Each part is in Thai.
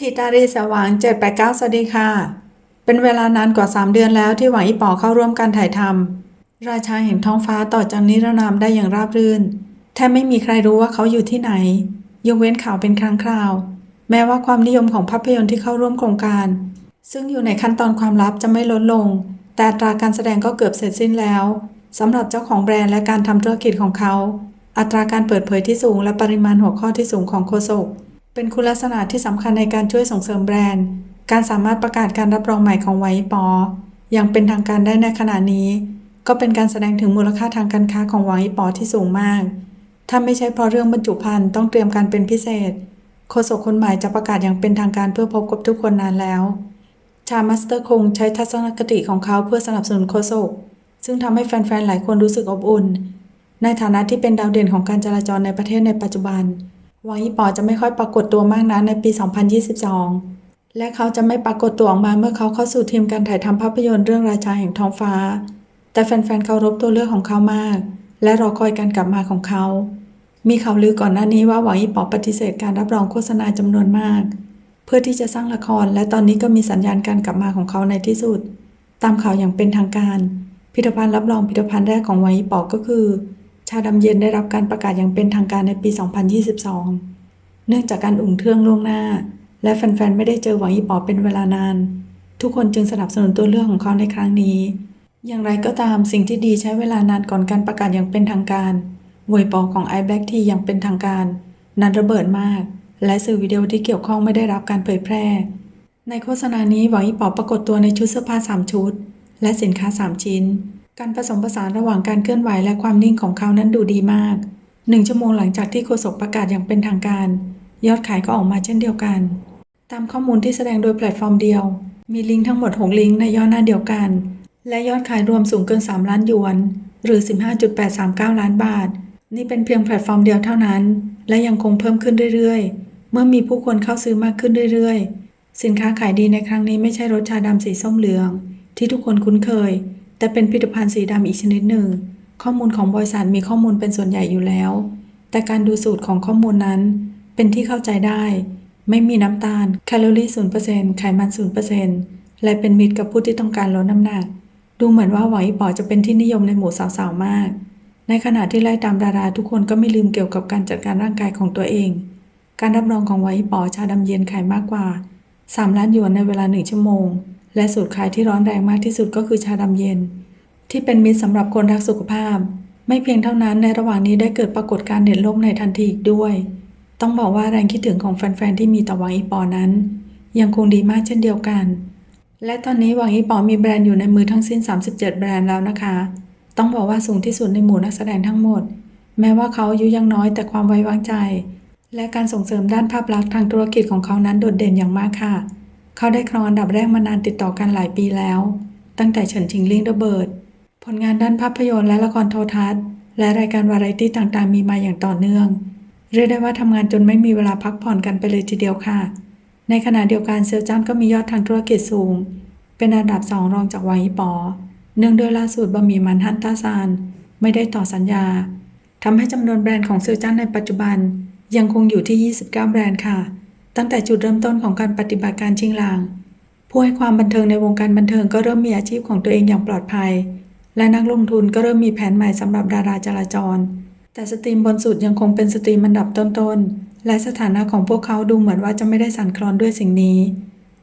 ทิตารีสว่าง 789 สวัสดีค่ะ เป็นเวลานานกว่า 3 เดือนแล้วที่หวังอีป๋อเข้าร่วมการถ่ายทำราชาแห่งท้องฟ้าต่อจากนิรนามได้อย่างราบรื่น แทบไม่มีใครรู้ว่าเขาอยู่ที่ไหน ยกเว้นข่าวเป็นครั้งคราว แม้ว่าความนิยมของภาพยนตร์ที่เข้าร่วมโครงการ ซึ่งอยู่ในขั้นตอนความลับจะไม่ลดลง แต่ตราการแสดงก็เกือบเสร็จสิ้นแล้วสำหรับเจ้าของแบรนด์และการทำธุรกิจของเขา อัตราการเปิดเผยที่สูงและปริมาณหัวข้อที่สูงของโฆษก เป็นคุณลักษณะที่สำคัญในการช่วยส่งเสริมแบรนด์ การสามารถประกาศการรับรองใหม่ของไวปออย่างเป็นทางการได้ในขณะนี้ ก็เป็นการแสดงถึงมูลค่าทางการค้าของไวปอที่สูงมาก ถ้าไม่ใช่เพราะเรื่องบรรจุภัณฑ์ต้องเตรียมการเป็นพิเศษโฆษกคนใหม่จะประกาศอย่างเป็นทางการเพื่อพบกับทุกคนนานแล้ว ชามาสเตอร์คงใช้ทัศนคติของเขาเพื่อสนับสนุนโฆษกซึ่งทำให้แฟนๆ หลายคนรู้สึกอบอุ่น ในฐานะที่เป็นดาวเด่นของการจราจรในประเทศในปัจจุบัน วางอีปอจะไม่ค่อยปรากฏตัวมากนักในปี 2022 และเขาจะไม่ปรากฏตัวออกมาเมื่อเขาเข้าสู่ทีมการถ่ายทำภาพยนตร์เรื่องราชาแห่งท้องฟ้า แต่แฟนๆเคารพตัวเลือกของเขามาก และรอคอยการกลับมาของเขา มีข่าวลือก่อนหน้านี้ว่าหวังอีปอปฏิเสธการรับรองโฆษณาจำนวนมาก เพื่อที่จะสร้างละคร และตอนนี้ก็มีสัญญาณการกลับมาของเขาในที่สุด ตามข่าวอย่างเป็นทางการ พิพิธภัณฑ์รับรองพิพิธภัณฑ์แรกของหวังอีปอก็คือ ชาดำเย็นได้รับการประกาศอย่างเป็นทางการในปี 2022 เนื่องจากการอุ่นเครื่องล่วงหน้า และแฟนๆ ไม่ได้เจอหวังอีปอเป็นเวลานาน ทุกคนจึงสนับสนุนตัวเลือกของเขาในครั้งนี้ อย่างไรก็ตามสิ่งที่ดีใช้เวลานานก่อนการประกาศอย่างเป็นทางการหวยปอของ i Black Tea อย่างเป็นทางการ นั้นระเบิดมาก และสื่อวิดีโอที่เกี่ยวข้องไม่ได้รับการเผยแพร่ ในโฆษณานี้หวังอีปอปรากฏตัวในชุดเสื้อผ้า3ชุด และสินค้า 3 ชิ้น การผสมผสานระหว่างการเคลื่อนไหวและความนิ่งของเขานั้นดูดีมาก หนึ่งชั่วโมงหลังจากที่โฆษกประกาศอย่างเป็นทางการ ยอดขายก็ออกมาเช่นเดียวกัน ตามข้อมูลที่แสดงโดยแพลตฟอร์มเดียว มีลิงก์ทั้งหมด 6 ลิงก์ในย่อหน้าเดียวกัน และยอดขายรวมสูงเกิน 3 ล้านหยวน หรือ 15.839 ล้านบาท นี่เป็นเพียงแพลตฟอร์มเดียวเท่านั้น และยังคงเพิ่มขึ้นเรื่อยๆ เมื่อมีผู้คนเข้าซื้อมากขึ้นเรื่อยๆ สินค้าขายดีในครั้งนี้ไม่ใช่รสชาดำสีส้มเหลือง ที่ทุกคนคุ้นเคย แต่เป็นผลิตภัณฑ์สีดำอีกชนิดหนึ่ง ข้อมูลของบริษัทมีข้อมูลเป็นส่วนใหญ่อยู่แล้ว แต่การดูสูตรของข้อมูลนั้น เป็นที่เข้าใจได้ ไม่มีน้ำตาล แคลอรี่0%ไขมัน0%และเป็นมิตรกับผู้ที่ต้องการลดน้ำหนัก ดูเหมือนว่าหวังอีป๋อจะเป็นที่นิยมในหมู่สาวๆมาก ในขณะที่ไล่ตามดาราทุกคนก็ไม่ลืมเกี่ยวกับการจัดการร่างกายของตัวเอง การรับรองของหวังอีป๋อชาดำเย็นขายมากกว่า 3 ล้านหยวนในเวลาหนึ่งชั่วโมง และสูตรขายที่ร้อนแรงมากที่สุดก็คือชาดำเย็น ที่เป็นมิตรสำหรับคนรักสุขภาพ ไม่เพียงเท่านั้นในระหว่างนี้ได้เกิดปรากฏการณ์เด่นล่มในทันทีอีกด้วย ต้องบอกว่าแรงคิดถึงของแฟนๆที่มีต่อวังอีปอนั้น ยังคงดีมากเช่นเดียวกัน และตอนนี้วังอีปอมีแบรนด์อยู่ในมือทั้งสิ้น 37 แบรนด์แล้วนะคะ ต้องบอกว่าสูงที่สุดในหมู่นักแสดงทั้งหมด แม้ว่าเขาอายุยังน้อยแต่ความไว้วางใจ และการส่งเสริมด้านภาพลักษณ์ทางธุรกิจของเขานั้นโดดเด่นอย่างมากค่ะ เขาได้ครองอันดับแรกมานานติดต่อกันหลายปีแล้ว ตั้งแต่เฉินชิงลิงระเบิด ผลงานด้านภาพยนตร์และละครโทรทัศน์ และรายการวาไรตี้ต่างๆ มีมาอย่างต่อเนื่อง เรียกได้ว่าทำงานจนไม่มีเวลาพักผ่อนกันไปเลยทีเดียวค่ะ ในขณะเดียวกันเซียวจ้านก็มียอดทางธุรกิจสูง เป็นอันดับสองรองจากวางอีปอเนื่องด้วยล่าสุดบะหมี่มันฮันต้าซานไม่ได้ต่อสัญญาทำให้จำนวนแบรนด์ของเซียวจ้านในปัจจุบัน ยังคงอยู่ที่ 29 แบรนด์ค่ะ ตั้งแต่จุดเริ่มต้นของการปฏิบัติการชิงลาง ผู้ให้ความบันเทิงในวงการบันเทิงก็เริ่มมีอาชีพของตัวเองอย่างปลอดภัย และนักลงทุนก็เริ่มมีแผนใหม่สำหรับดาราจราจร แต่สตรีมบนสุดยังคงเป็นสตรีมอันดับต้นๆ และสถานะของพวกเขาดูเหมือนว่าจะไม่ได้สั่นคลอนด้วยสิ่งนี้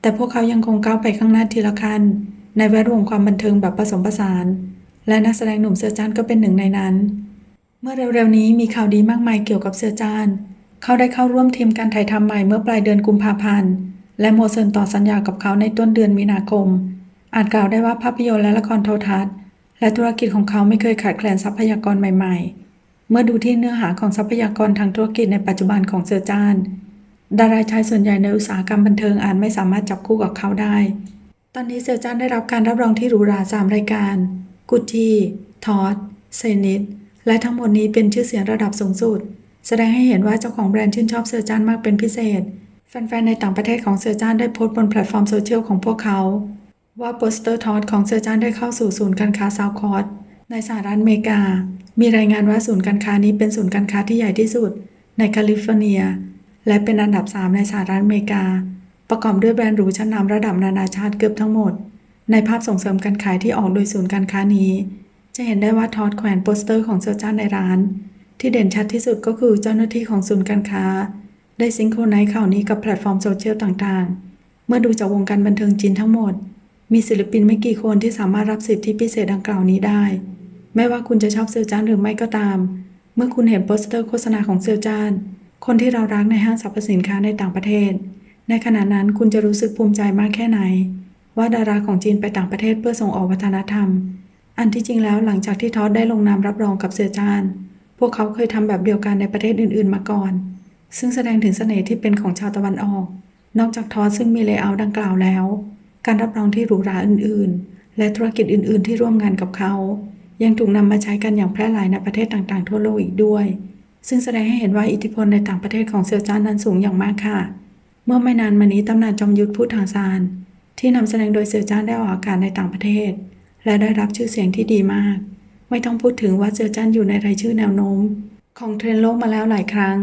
แต่พวกเขายังคงก้าวไปข้างหน้าทีละขั้น ในแวดวงความบันเทิงแบบผสมผสาน และนักแสดงหนุ่มเสือจานก็เป็นหนึ่งในนั้น เมื่อเร็วๆนี้มีข่าวดีมากมายเกี่ยวกับเสือจาน เขาได้เข้าร่วมทีมการถ่ายทำใหม่เมื่อปลายเดือนกุมภาพันธ์ และโมเซนต่อสัญญากับเขาในต้นเดือนมีนาคม อาจกล่าวได้ว่าภาพยนตร์และละครโทรทัศน์ และธุรกิจของเขาไม่เคยขาดแคลนทรัพยากรใหม่ ๆ เมื่อดูที่เนื้อหาของทรัพยากรทางธุรกิจในปัจจุบันของเซอร์จานดาราชายส่วนใหญ่ในอุตสาหกรรมบันเทิงอาจไม่สามารถจับคู่กับเขาได้ ตอนนี้เซอร์จานได้รับการรับรองที่หรูหราสามรายการ กุจีทอสเซนิตและทั้งหมดนี้เป็นชื่อเสียงระดับสูงสุด แสดงให้เห็นว่าเจ้าของแบรนด์ชื่นชอบเซอร์จานมากเป็นพิเศษ แฟนๆ ในต่างประเทศของเซอร์จานได้โพสต์บนแพลตฟอร์มโซเชียลของพวกเขา ว่าโปสเตอร์ทอสของเซอร์จานได้เข้าสู่ศูนย์การค้าซาวคอร์สในสหรัฐอเมริกา มีรายงานว่าศูนย์การค้านี้เป็นศูนย์การค้าที่ใหญ่ที่สุด ในแคลิฟอร์เนีย และเป็นอันดับ 3 ในสหรัฐอเมริกา ประกอบด้วยแบรนด์หรูชั้นนำระดับนานาชาติเกือบทั้งหมด ในภาพส่งเสริมการขายที่ออกโดยศูนย์การค้านี้ จะเห็นได้ว่าทอดแขวนโปสเตอร์ของเซอร์จ้านในร้าน ที่เด่นชัดที่สุดก็คือเจ้าหน้าที่ของศูนย์การค้า ได้ซิงโครไนซ์ข่าวนี้กับแพลตฟอร์มโซเชียลต่างๆ เมื่อดูจากวงการบันเทิงจีนทั้งหมด มีศิลปินไม่กี่คนที่สามารถรับสิทธิพิเศษดังกล่าวนี้ได้ ไม่ว่าคุณจะชอบเซอร์จานหรือไม่ก็ตาม เมื่อคุณเห็นโปสเตอร์โฆษณาของเซอร์จาน คนที่เรารักในห้างสรรพสินค้าในต่างประเทศ ในขณะนั้นคุณจะรู้สึกภูมิใจมากแค่ไหน ว่าดาราของจีนไปต่างประเทศเพื่อส่งออกวัฒนธรรม อันที่จริงแล้วหลังจากที่ทอดได้ลงนามรับรองกับเซอร์จาน พวกเขาเคยทำแบบเดียวกันในประเทศอื่น ๆ มาก่อน ซึ่งแสดงถึงเสน่ห์ที่เป็นของชาวตะวันออก นอกจากทอซึ่งมีเลเยอร์ดังกล่าวแล้ว การรับรองที่หรูหราอื่น ๆ และธุรกิจอื่น ๆ ที่ร่วมงานกับเขา ยังถูกนำมาใช้กันอย่างแพร่หลายในประเทศต่าง ๆ ทั่วโลกอีกด้วย ซึ่งแสดงให้เห็นว่าอิทธิพลในต่างประเทศของเซียวจานนั้นสูงอย่างมากค่ะ เมื่อไม่นานมานี้ตำนานจอมยุทธพูดทางซานที่นำแสดงโดยเซียวจานได้ออกอากาศในต่างประเทศ และได้รับชื่อเสียงที่ดีมาก ไม่ต้องพูดถึงว่าเซียวจานอยู่ในรายชื่อแนวโน้ม ของเทรนด์โลกมาแล้วหลายครั้ง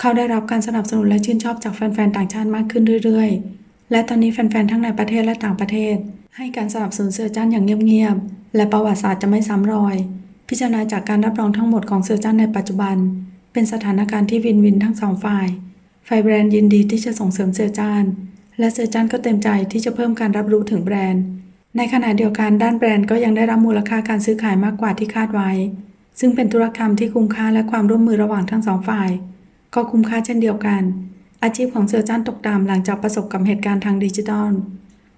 เขาได้รับการสนับสนุนและชื่นชอบจากแฟนๆต่างชาติมากขึ้นเรื่อยๆ และตอนนี้แฟนๆทั้งในประเทศและต่างประเทศ ให้การสนับสนุนเซอร์จันอย่างเงียบๆและประวัติศาสตร์จะไม่ซ้ำรอย พิจารณาจากการรับรองทั้งหมดของเซอร์จันในปัจจุบัน เป็นสถานการณ์ที่วินวินทั้งสองฝ่ายฝ่ายแบรนด์ยินดีที่จะส่งเสริมเซอร์จันและเซอร์จันก็เต็มใจที่จะเพิ่มการรับรู้ถึงแบรนด์ ในขณะเดียวกันด้านแบรนด์ก็ยังได้รับมูลค่าการซื้อขายมากกว่าที่คาดไว้ ซึ่งเป็นธุรกรรมที่คุ้มค่าและความร่วมมือระหว่างทั้งสองฝ่าย ก็คุ้มค่าเช่นเดียวกัน อาชีพของเซอร์จันตกต่ำหลังจากประสบกับเหตุการณ์ทางดิจิทัล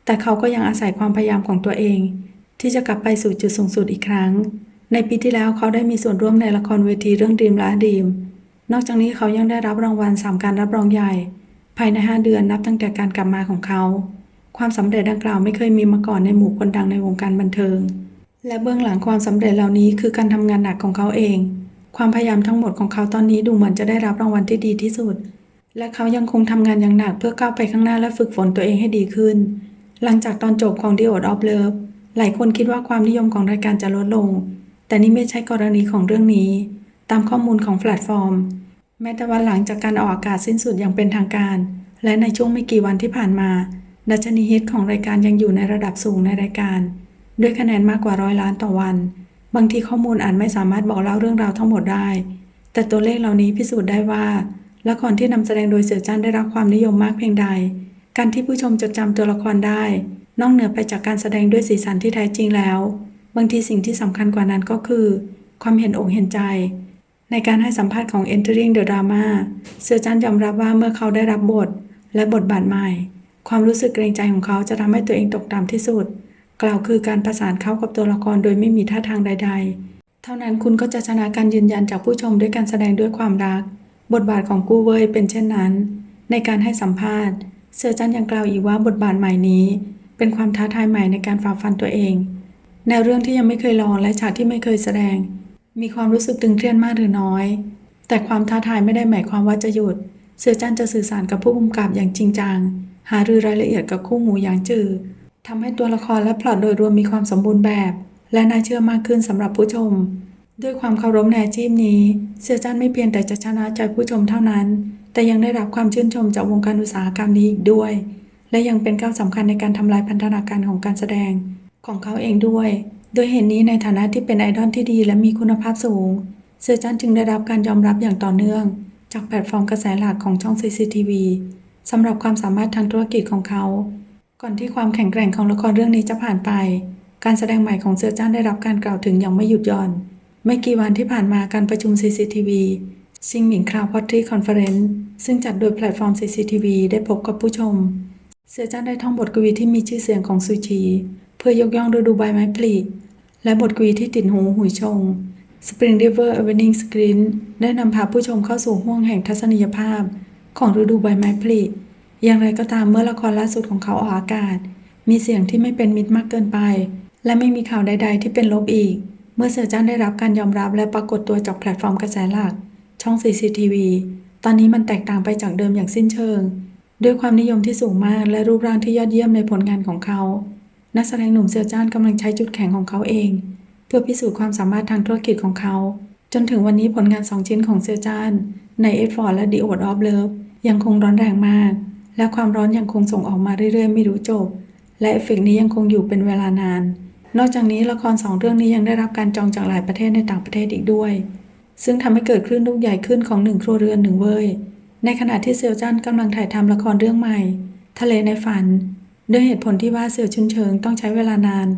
แต่เขาก็ยังอาศัยความพยายามของตัวเอง ที่จะกลับไปสู่จุดสูงสุดอีกครั้ง ในปีที่แล้วเขาได้มีส่วนร่วมในละครเวทีเรื่องดีมและดีม นอกจากนี้เขายังได้รับรางวัลสามการรับรองใหญ่ ภายใน 5 เดือนนับตั้งแต่การกลับมาของเขา ความสำเร็จดังกล่าวไม่เคยมีมาก่อนในหมู่คนดังในวงการบันเทิง และเบื้องหลังความสำเร็จเหล่านี้คือการทำงานหนักของเขาเอง ความพยายามทั้งหมดของเขาตอนนี้ดูเหมือนจะได้รับรางวัลที่ดีที่สุด และเขายังคงทำงานอย่างหนักเพื่อก้าวไปข้างหน้าและฝึกฝนตัวเองให้ดีขึ้น หลังจากตอนจบของ The o d of Love หลายคนคิดว่าความนิยมของรายการจะลดลง แต่นี่ไม่ใช่กรณีของเรื่องนี้ ตามข้อมูลของแพลตฟอร์ม แม้แต่วันหลังจากการออกอากาศสิ้นสุดอย่างเป็นทางการ และในช่วงไม่กี่วันที่ผ่านมา ดัชนีฮิตของรายการยังอยู่ในระดับสูงในรายการ ด้วยคะแนนมากกว่าร้อยล้านต่อวัน บางทีข้อมูลอาจไม่สามารถบอกเล่าเรื่องราวทั้งหมดได้ แต่ตัวเลขเหล่านี้พิสูจน์ได้ว่า ละครที่นำแสดงโดยเสือจันได้รับความนิยมมากเพียงใด การที่ผู้ชมจดจำตัวละครได้ นอกเหนือไปจากการแสดงด้วยสีสันที่แท้จริงแล้ว บางทีสิ่งที่สำคัญกว่านั้นก็คือ ความเห็นอกเห็นใจ ในการให้สัมภาษณ์ของ Entering the Drama เสือจันยอมรับว่าเมื่อเขาได้รับบท และบทบาทใหม่ ความรู้สึกเกรงใจของเขาจะทำให้ตัวเองตกต่ำที่สุด กล่าวคือการประสานเข้ากับตัวละครโดยไม่มีท่าทางใด ๆ เท่านั้นคุณก็จะชนะการยืนยันจากผู้ชมด้วยการแสดงด้วยความรัก บทบาทของกู้เวยเป็นเช่นนั้น ในการให้สัมภาษณ์ เสือจันยังกล่าวอีกว่าบทบาทใหม่นี้ เป็นความท้าทายใหม่ในการฝ่าฟันตัวเองแนวเรื่องที่ยังไม่เคยลองและฉากที่ไม่เคยแสดง มีความรู้สึกตึงเครียดมากหรือน้อย แต่ความท้าทายไม่ได้หมายความว่าจะหยุด เสือจันจะสื่อสารกับผู้กำกับอย่างจริงจัง หารือรายละเอียดกับคู่หูอย่างจืดทำให้ตัวละครและพล็อตโดยรวมมีความสมบูรณ์แบบ และน่าเชื่อมากขึ้นสำหรับผู้ชม ด้วยความเคารพในอาชีพนี้เสือจันไม่เพียงแต่จะชนะใจผู้ชมเท่านั้น แต่ยังได้รับความชื่นชมจากวงการอุตสาหกรรมนี้อีกด้วย และยังเป็นก้าวสำคัญในการทำลายพันธนาการของการแสดง ของเขาเองด้วย โดยเหตุนนี้ในฐานะที่เป็นไอดอลที่ดีและมีคุณภาพสูงเสือจันจึงได้รับการยอมรับอย่างต่อเนื่อง จากแพลตฟอร์มกระแสหลักของช่อง CCTV สำหรับความสามารถทางธุรกิจของเขา ก่อนที่ความแข็งแกร่งของละครเรื่องนี้จะผ่านไป การแสดงใหม่ของเสือจ้านได้รับการกล่าวถึงอย่างไม่หยุดหย่อน ไม่กี่วันที่ผ่านมาการประชุม CCTV ซิงหมิงคราวพอตรีคอนเฟอเรนซ์ซึ่งจัดโดยแพลตฟอร์ม CCTV ได้พบกับผู้ชม เสือจ้านได้ท่องบทกวีที่มีชื่อเสียงของซูชี เพื่อยกย่องฤดูใบไม้ผลิและบทกวีที่ติดหูหุยชง Spring River Evening Screen ได้นำพาผู้ชมเข้าสู่ห้วงแห่งทัศนียภาพ ของฤดูใบไม้ผลิ อย่างไรก็ตามเมื่อละครล่าสุดของเขาออกอากาศ มีเสียงที่ไม่เป็นมิตรมากเกินไป และไม่มีข่าวใด ๆ ที่เป็นลบอีก เมื่อเสือจ้านได้รับการยอมรับและปรากฏตัวจากแพลตฟอร์มกระแสหลัก ช่อง CCTV ตอนนี้มันแตกต่างไปจากเดิมอย่างสิ้นเชิง ด้วยความนิยมที่สูงมากและรูปร่างที่ยอดเยี่ยมในผลงานของเขา นักแสดงหนุ่มเสือจ้านกำลังใช้จุดแข็งของเขาเอง เพื่อพิสูจน์ความสามารถทางธุรกิจของเขา จนถึงวันนี้ผลงานสองชิ้นของเสือจ้าน ใน e d f o r d และ The o d of Love ยังคงร้อนแรงมาก และความร้อนยังคงส่งออกมาเรื่อยๆ ไม่รู้จบ และเอฟเฟกนี้ยังคงอยู่เป็นเวลานาน นอกจากนี้ละครสองเรื่องนี้ยังได้รับการจองจากหลายประเทศในต่างประเทศอีกด้วย ซึ่งทำให้เกิดคลื่นลูกใหญ่ขึ้นของหนึ่งครัวเรือนหนึ่งเว่ยในขณะที่เซียวจันกำลังถ่ายทำละครเรื่องใหม่ ทะเลในฝัน ด้วยเหตุผลที่ว่าเซียวชุนเฉิงต้องใช้เวลานาน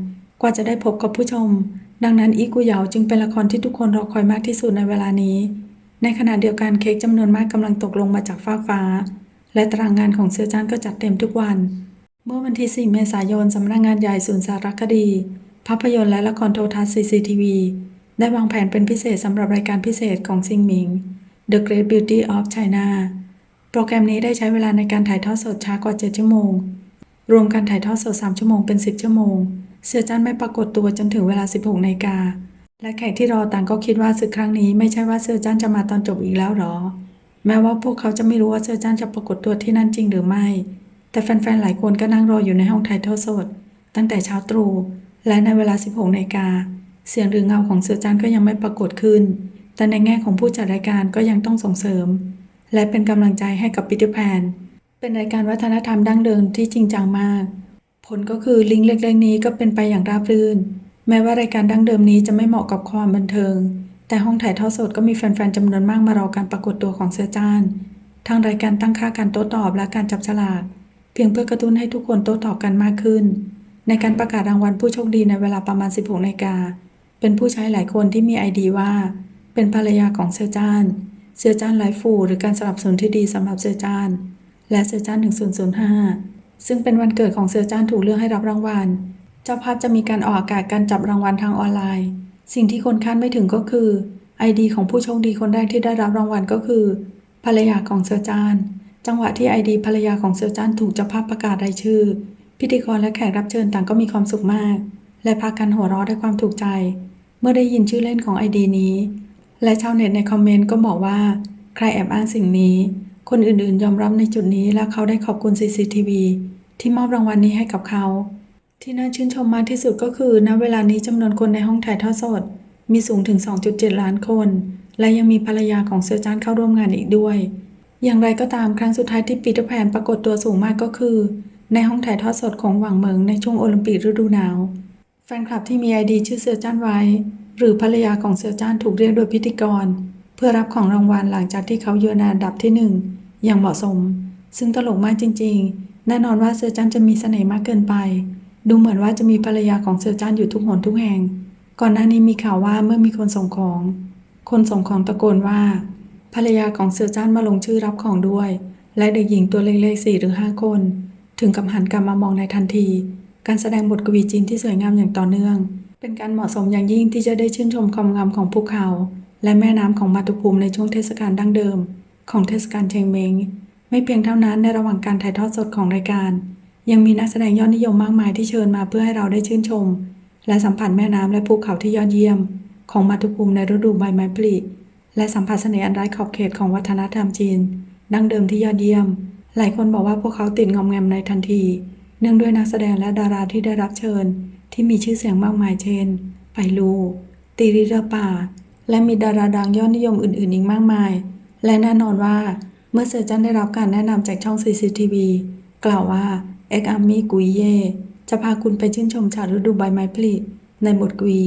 กว่าจะได้พบกับผู้ชม ดังนั้นอีกุเหยาจึงเป็นละครที่ทุกคนรอคอยมากที่สุดในเวลานี้ ในขณะเดียวกันเค้กจำนวนมากกำลังตกลงมาจากฟ้ากฟ้า และตารางงานของเซียวจันก็จัดเต็มทุกวัน เมื่อวันที่ 4 เมษายนสำนักงานใหญ่ศูนย์สารคดี ภาพยนตร์และละครโทรทัศน์ CCTV ได้วางแผนเป็นพิเศษสำหรับรายการพิเศษของซิงหมิง The Great Beauty of China โปรแกรมนี้ได้ใช้เวลาในการถ่ายทอดสดช้ากว่า 7 ชั่วโมง รวมการถ่ายทอดสด 3 ชั่วโมงเป็น 10 ชั่วโมง เสือจันไม่ปรากฏตัวจนถึงเวลา 16นาฬิกา และแขกที่รอต่างก็คิดว่าศึกครั้งนี้ไม่ใช่ว่าเสือจันจะมาตอนจบอีกแล้วหรอ แม้ว่าพวกเขาจะไม่รู้ว่าเสือจันจะปรากฏตัวที่นั่นจริงหรือไม่ แต่แฟนๆหลายคนก็นั่งรออยู่ในห้องถ่ายทอดสด ตั้งแต่เช้าตรู่ และในเวลา 16นาฬิกาเสียงหรือเงาของเสือจันก็ยังไม่ปรากฏขึ้น แต่ในแง่ของผู้จัดรายการก็ยังต้องส่งเสริม และเป็นกำลังใจให้กับปีเตอร์แพนเป็นรายการวัฒนธรรมดั้งเดิมที่จริงจังมาก ผลก็คือลิงก์เล็กๆนี้ก็เป็นไปอย่างราบรื่น แม้ว่ารายการดั้งเดิมนี้จะไม่เหมาะกับความบันเทิง แต่ห้องถ่ายทอดสดก็มีแฟนๆจำนวนมากมารอการปรากฏตัวของเสือจ้าน ทางรายการตั้งค่าการโต้ตอบและการจับฉลาก เพียงเพื่อกระตุ้นให้ทุกคนโต้ตอบกันมากขึ้น ในการประกาศรางวัลผู้โชคดีในเวลาประมาณ 16นาฬิกา เป็นผู้ใช้หลายคนที่มีไอดีว่า เป็นภรรยาของเสือจ้าน เสือจ้านไลฟ์ฟูหรือการสนับสนุนที่ดีสำหรับเสือจ้าน และเสือจ้าน1005 ซึ่งเป็นวันเกิดของเสือจ้านถูกเลือกให้รับรางวัล เจ้าภาพจะมีการออกอากาศการจับรางวัลทางออนไลน์ สิ่งที่คนคาดไม่ถึงก็คือไอดีของผู้โชคดีคนแรกที่ได้รับรางวัลก็คือ ภรรยาของเสือจ้าน จังหวะที่ไอดีภรรยาของเสือจ้านถูกเจ้าภาพประกาศรายชื่อ พิธีกรและแขกรับเชิญต่างก็มีความสุขมาก และพากันหัวเราะด้วยความถูกใจ เมื่อได้ยินชื่อเล่นของไอดีนี้ และชาวเน็ตในคอมเมนต์ก็บอกว่า ใครแอบอ้างสิ่งนี้ คนอื่นๆ ยอมรับในจุดนี้และเขาได้ขอบคุณ CCTV ที่มอบรางวัลนี้ให้กับเขา ที่น่าชื่นชมมากที่สุดก็คือ ณ เวลานี้จำนวนคนในห้องถ่ายทอดสด มีสูงถึง 2.7 ล้านคน และยังมีภรรยาของเซอร์จานเข้าร่วมงานอีกด้วย อย่างไรก็ตามครั้งสุดท้ายที่ปีเตอร์แพนปรากฏตัวสูงมากก็คือ ในห้องถ่ายทอดสดของหวังเหมิงในช่วงโอลิมปิกฤดูหนาว แฟนคลับที่มีไอดีชื่อเสือจ้านไว้ หรือภรรยาของเสือจ้านถูกเรียกโดยพิธีกร เพื่อรับของรางวัลหลังจากที่เขาเยือนอันดับที่หนึ่งอย่างเหมาะสม ซึ่งตลกมากจริง ๆ แน่นอนว่าเสือจ้านจะมีเสน่ห์มากเกินไป ดูเหมือนว่าจะมีภรรยาของเสือจ้านอยู่ทุกหนทุกแห่ง ก่อนหน้านี้มีข่าวว่าเมื่อมีคนส่งของ คนส่งของตะโกนว่า ภรรยาของเสือจ้านมาลงชื่อรับของด้วย และเด็กหญิงตัวเล็กๆสี่หรือห้าคน ถึงกับหันกลับมามองในทันที การแสดงบทกวีจีนที่สวยงามอย่างต่อเนื่อง เป็นการเหมาะสมอย่างยิ่งที่จะได้ชื่นชมความงามของภูเขา และแม่น้ำของมาตุภูมิในช่วงเทศกาลดั้งเดิม ของเทศกาลเชงเมง ไม่เพียงเท่านั้นในระหว่างการถ่ายทอดสดของรายการ ยังมีนักแสดงยอดนิยมมากมายที่เชิญมาเพื่อให้เราได้ชื่นชม และสัมผัสแม่น้ำและภูเขาที่ยอดเยี่ยม ของมาตุภูมิในฤดูใบไม้ผลิและสัมผัสเสน่ห์อันไร้ขอบเขตของวัฒนธรรมจีน ดั้งเดิมที่ยอดเยี่ยม หลายคนบอกว่าพวกเขาติดงอมแงมในทันที เนื่องด้วยนักแสดงและดาราที่ได้รับเชิญ ที่มีชื่อเสียงมากมายเช่น ไปลู ตีริเรป่า และมีดาราดังยอดนิยมอื่น ๆ อีกมากมาย และแน่นอนว่า เมื่อเซอร์จันได้รับการแนะนำจากช่อง CCTV กล่าวว่า เอ็กอาร์มีกุยเย่จะพาคุณไปชื่นชมฉากฤดูใบไม้ผลิในบทกวี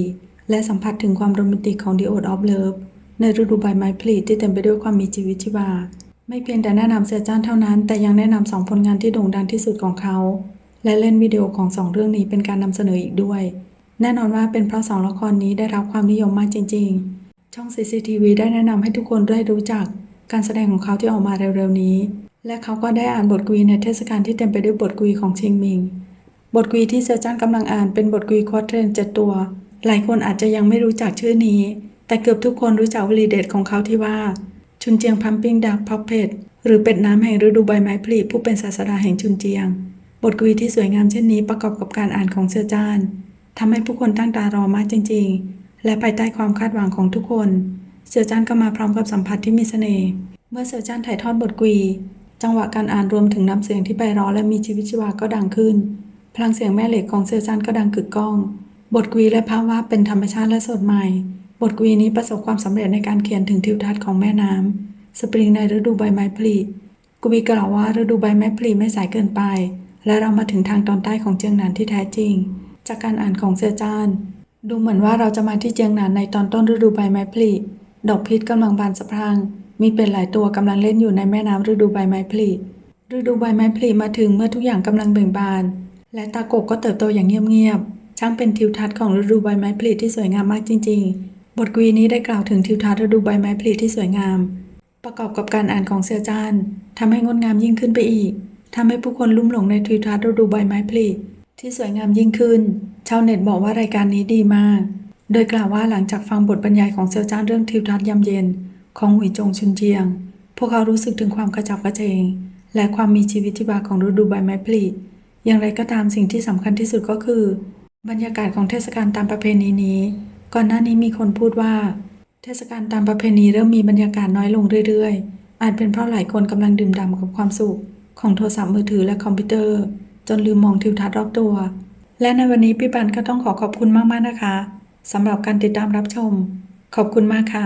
และสัมผัสถึงความโรแมนติกของ The Oath of Love ในฤดูใบไม้ผลิที่เต็มไปด้วยความมีชีวิตชีวา ไม่เพียงแต่แนะนำเซอร์จันเท่านั้น แต่ยังแนะนำสองผลงานที่โด่งดังที่สุดของเขา และเล่นวิดีโอของสองเรื่องนี้เป็นการนำเสนออีกด้วย แน่นอนว่าเป็นเพราะสองละครนี้ได้รับความนิยมมากจริง ๆ ช่อง CCTV ได้แนะนำให้ทุกคนได้รู้จัก การแสดงของเขาที่ออกมาเร็วๆนี้ และเขาก็ได้อ่านบทกวีในเทศกาลที่เต็มไปด้วยบทกวีของชิงมิง บทกวีที่เซอร์จันกำลังอ่านเป็นบทกวีควอเทรนเจ็ดตัว หลายคนอาจจะยังไม่รู้จักชื่อนี้ แต่เกือบทุกคนรู้จักวลีเด็ดของเขาที่ว่า ชุนเจียงพัมปิ้งดักพับเพดหรือเป็ดน้ำแห่งฤดูใบไม้ผลิผู้เป็นศาสดาแห่งชุนเจียง บทกวีที่สวยงามเช่นนี้ประกอบกับการอ่านของเซอร์จานทำให้ผู้คนตั้งตารอมากจริง ๆ และภายใต้ความคาดหวังของทุกคน เซอร์จานก็มาพร้อมกับสัมผัสที่มีเสน่ห์เมื่อเซอร์จานถ่ายทอดบทกวี จังหวะการอ่านรวมถึงน้ำเสียงที่ไพเราะและมีชีวิตชีวาก็ดังขึ้น พลังเสียงแม่เหล็กของเซอร์จานก็ดังกึกก้อง บทกวีและภาพวาดเป็นธรรมชาติและสดใหม่ บทกวีนี้ประสบความสำเร็จในการเขียนถึงทิวทัศน์ของแม่น้ำสปริงในฤดูใบไม้ผลิกุบีกล่าวว่าฤดูใบไม้ผลิไม่สายเกินไป และเรามาถึงทางตอนใต้ของเจียงหนานที่แท้จริง จากการอ่านของเสือจานดูเหมือนว่าเราจะมาที่เจียงหนานในตอนต้นฤดูใบไม้ผลิดอกพิษกำลังบานสะพรั่ง มีเป็นหลายตัวกำลังเล่นอยู่ในแม่น้ำฤดูใบไม้ผลิฤดูใบไม้ผลิมาถึงเมื่อทุกอย่างกำลังเบ่งบาน และตากกก็เติบโตอย่างเงียบๆช่างเป็นทิวทัศน์ของฤดูใบไม้ผลิที่สวยงามมากจริง ๆ บทกวีนี้ได้กล่าวถึงทิวทัศน์ฤดูใบไม้ผลิที่สวยงาม ประกอบกับการอ่านของเสือจานทำให้งดงามยิ่งขึ้นไปอีกทำให้ผู้คนลุ่มหลงในทิวทัศน์ฤดูใบไม้ผลิที่สวยงามยิ่งขึ้น ชาวเน็ตบอกว่ารายการนี้ดีมาก โดยกล่าวว่าหลังจากฟังบทบรรยายของเสือจานเรื่องทิวทัศน์ยามเย็น ของหุยจงชุนเจียง พวกเขารู้สึกถึงความกระจับกระเจง และความมีชีวิตชีวาของฤดูใบไม้ผลิอย่างไรก็ตามสิ่งที่สำคัญที่สุดก็คือ บรรยากาศของเทศกาลตามประเพณีนี้ ก่อนหน้านี้มีคนพูดว่า เทศกาลตามประเพณีเริ่มมีบรรยากาศน้อยลงเรื่อยๆ อาจเป็นเพราะหลายคนกำลังดื่มด่ำกับความสุข ของโทรศัพท์มือถือและคอมพิวเตอร์ จนลืมมองทิวทัศน์รอบตัว และในวันนี้พี่ปันก็ต้องขอขอบคุณมากๆนะคะสำหรับการติดตามรับชม ขอบคุณมากค่ะ